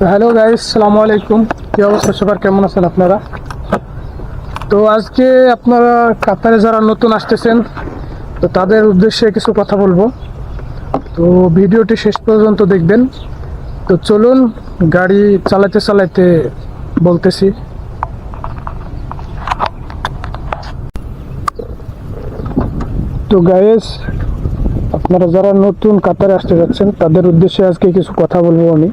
তো hello guys সালামু আলাইকুম। কি অবস্থা সবার? কেমন আছেন আপনারা? তো আজকে আপনারা কাতারে যারা নতুন আসতেছেন, তো তাদের উদ্দেশ্যে কিছু কথা বলব। তো ভিডিওটি শেষ পর্যন্ত দেখবেন। তো চলুন, গাড়ি চালাতে চালাতে বলতেছি। তো গাইস আপনারা যারা নতুন কাতারে আসতে যাচ্ছেন, তাদের উদ্দেশ্যে আজকে কিছু কথা বলব আমি।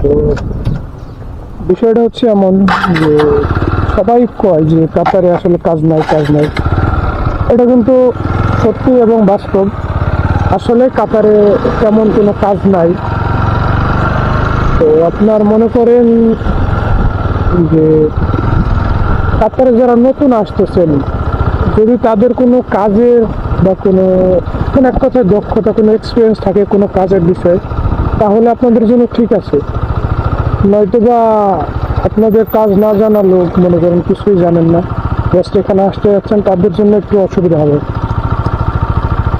তো বিষয়টা হচ্ছে এমন যে সবাই কয় যে কাতারে আসলে কাজ নাই কাজ নাই। এটা কিন্তু সত্যি এবং বাস্তব। আসলে কাতারে তেমন কোনো কাজ নাই। তো আপনার মনে করেন যে কাতারে যারা নতুন আসতেছেন, যদি তাদের কোনো কাজের বা কোনো কোনো এক কথায় দক্ষতা, কোনো এক্সপিরিয়েন্স থাকে কোনো কাজের বিষয়ে, তাহলে আপনাদের জন্য ঠিক আছে। নয়তো বা আপনাদের কাজ না জানা লোক, মনে করেন কিছুই জানেন না। জাস্ট এখানে আসতে যাচ্ছেন, তাদের জন্য একটু অসুবিধা হবে।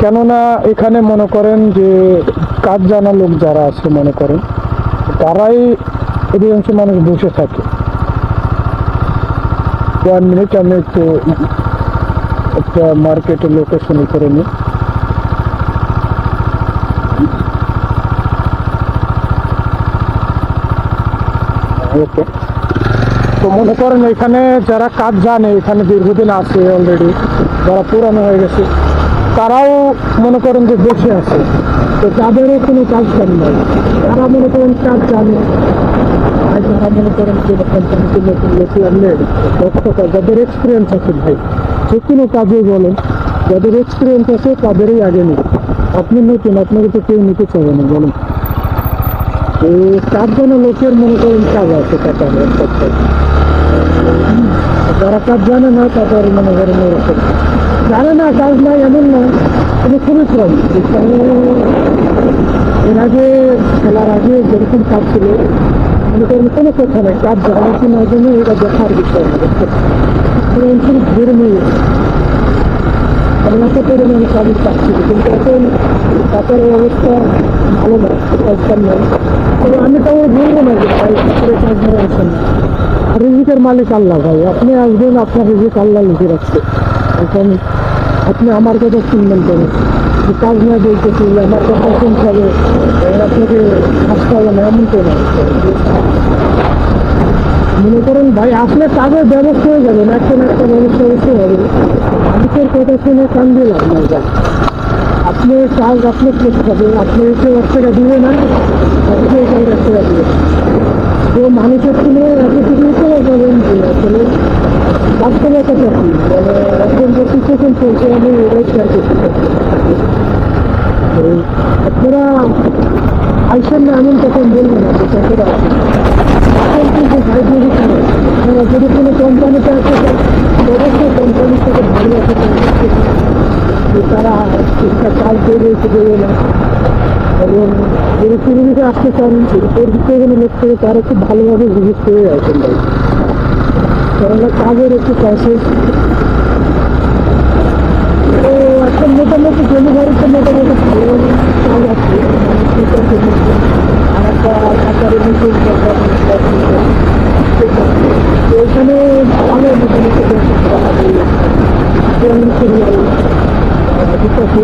কেননা এখানে মনে করেন যে কাজ জানা লোক যারা আছে, মনে করেন, তারাই অধিকাংশ মানুষ বসে থাকে। ওয়ান মিনিট আমি একটু একটা মার্কেটের লোকেশন করে নিই। ওকে তো মনে করেন এখানে যারা কাজ জানে, এখানে দীর্ঘদিন আছে অলরেডি যারা পুরানো হয়ে গেছে, তারাও মনে করেন যে বসে আছে। তো তাদেরও কোনো কাজ জানি নাই। তারা মনে করেন কাজ জানে। আর যারা মনে করেন যে নতুন লোক দক্ষতা যাদের এক্সপিরিয়েন্স আছে ভাই, যে কোনো কাজে বলেন, যাদের এক্সপিরিয়েন্স আছে তাদেরই আগে নিন। আপনি নতুন আপনাকে তো কেউ নিতে চাবে না, বলেন। এই কাজ জানা লোকের মনে করেন কাজ আছে এক কথায়। যারা কাজ জানে না তাদের মনে করেন এরকম। জানে না, কাজ নাই, এমন না, কিন্তু খুবই কম। এর আগে, খেলার আগে যেরকম কাজ ছিল, মনে করেন কোনো কথা নেই, কাজ জানা কি না জানে এটা দেখার বিষয়। না নিয়ে এত পরিমাণে কাজের কাজ ছিল কিন্তু এখন কাতারের অবস্থা ভালো না কাজকার নয় তবে আমি তো বলব না যে ভাই কাতারে কাজ ধরে আসেন না আর রিজিকের মালিক আল্লাহ ভাই আপনি আসবেন আপনার রিজিক আল্লাহ লিখে রাখছে এখন আপনি আমার কথা শুনবেন কেন যে কাজ না বলতেছি আমার কথা শুনতে হবে আপনাকে আসতে হবে না এমন কেন মনে করেন ভাই আসলে কাজের ব্যবস্থা হয়ে যাবে না একটা ব্যবস্থা হবে মানুষের কথা শুনে কান দিয়ে লাভ নাই ভাই। আপনি কাজ আপনি করতে হবে? আপনি এসে এক দিবে না, আপনি কাজ এক দিবে তো মানুষের শুনে এতটুকু করে যাবেন যে আসলে বাস্তবতা কি মানে এখন যে সিচুয়েশন চলছে, আমি এটাই শেয়ার করতে আপনারা আইসেন না, এমন বলবেন না, যে কতটা আছে। এখন কিন্তু ভাই যদি কোনো কোম্পানিতে অবশ্যই কোম্পানির সাথে ভালো আছে তারা কাজ করে এসে দেবে না এবং যদি পরিবেশে আসতে চান পরিচিত কোনো লোক থেকে তারা খুব ভালোভাবে ভিজিট করে আসেন ভাই কেননা কাজের একটু প্রসেস তো এখন মোটামুটি ডেলিভারিতে মোটামুটি ভালো কাজ আছে আর একটা কাতারে নতুন তো এখানে ভালো মোটামুটি সিরিয়াল ঠিক আছে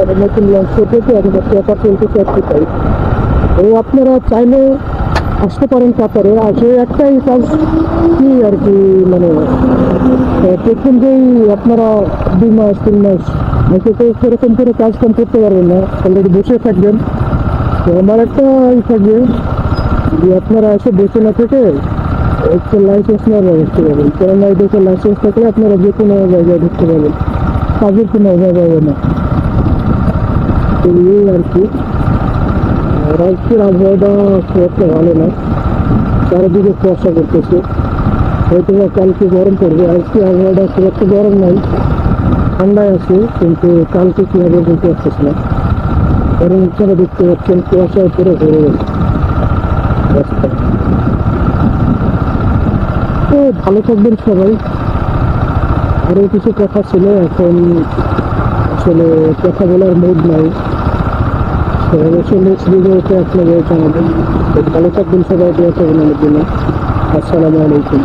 আপনি নতুন লঞ্চ করতেছে এখন পেপার চলতেছে একটু তাই তো আপনারা চাইলে আসতে পারেন কাতারে। আসে একটাই কাজ কি আর কি মানে প্রথম যেই আপনারা দুই মাস, তিন মাস এসে তো সেরকম করে কাজ কাম করতে পারবেন না অলরেডি বসে থাকবেন। তো আমার একটা ই থাকবে যে আপনারা এসে বসে না থেকে একটু লাইসেন্স নেওয়ার ব্যবস্থা করবেন। কেননা এই দেশে লাইসেন্স থাকলে আপনারা যে কোনো জায়গায় ঢুকতে পারবেন। কাজের কোনো অভাব হবে না। তো এই আর কি। আর আজকের আবহাওয়াটা খুব একটা ভালো না। চারিদিকে কুয়াশা করতেছে। হয়তো বা কালকে গরম পড়বে। আজকে আবহাওয়াটা খুব একটা গরম নাই। ঠান্ডায় আছে, কিন্তু কালকে কী হবে বলতে পারতেছে না। কারণ আপনারা দেখতে পাচ্ছেন কুয়াশা উপরে ভরে গেছে। রাস্তা। ভালো থাকবেন সবাই। আরও কিছু কথা ছিল, এখন আসলে কথা বলার মুড নাই। তো অবশ্যই নেক্সট আপনাদের জানাবেন ভালো থাকবেন সবাই, দোয়া করবেন আমার জন্য আসসালামু আলাইকুম।